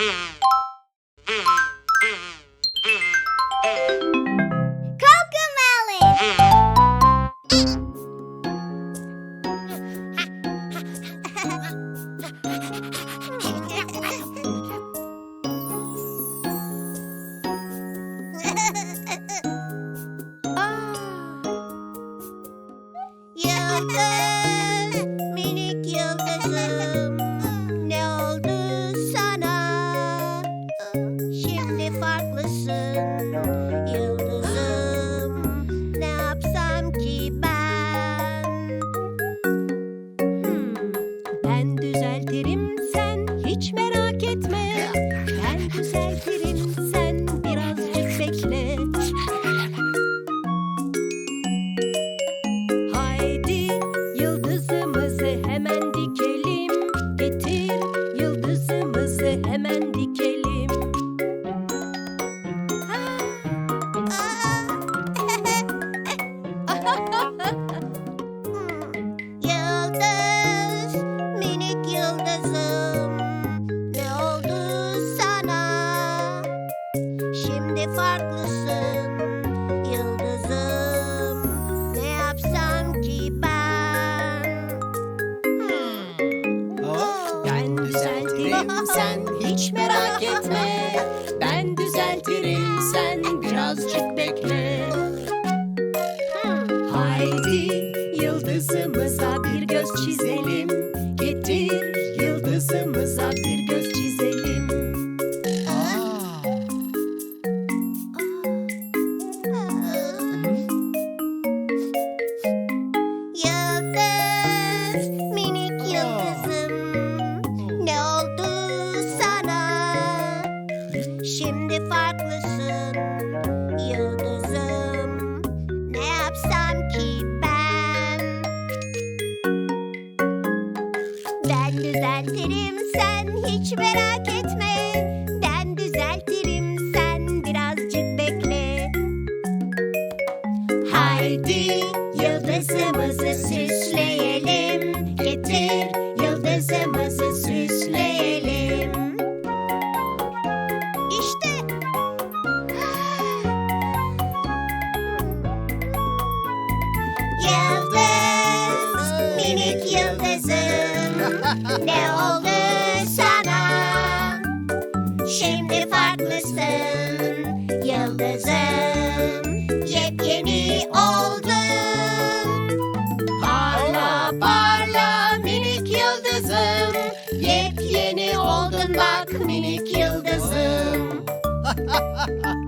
Yeah. Yıldızım, ne yapsam ki ben? Hmm, ben düzeltirim sen hiç merak etme. Şimdi farklısın, yıldızım, ne yapsam ki ben? Ben düzeltirim sen hiç merak etme. Ben düzeltirim sen birazcık bekle. Haydi Şimdi farklısın, yıldızım, ne yapsam ki ben? Ben düzeltirim sen hiç merak etme. Ben düzeltirim sen birazcık bekle. Haydi yıldızımızı Şimdi farklısın yıldızım. Yepyeni oldun. Parla parla minik yıldızım. Yepyeni oldun bak minik yıldızım.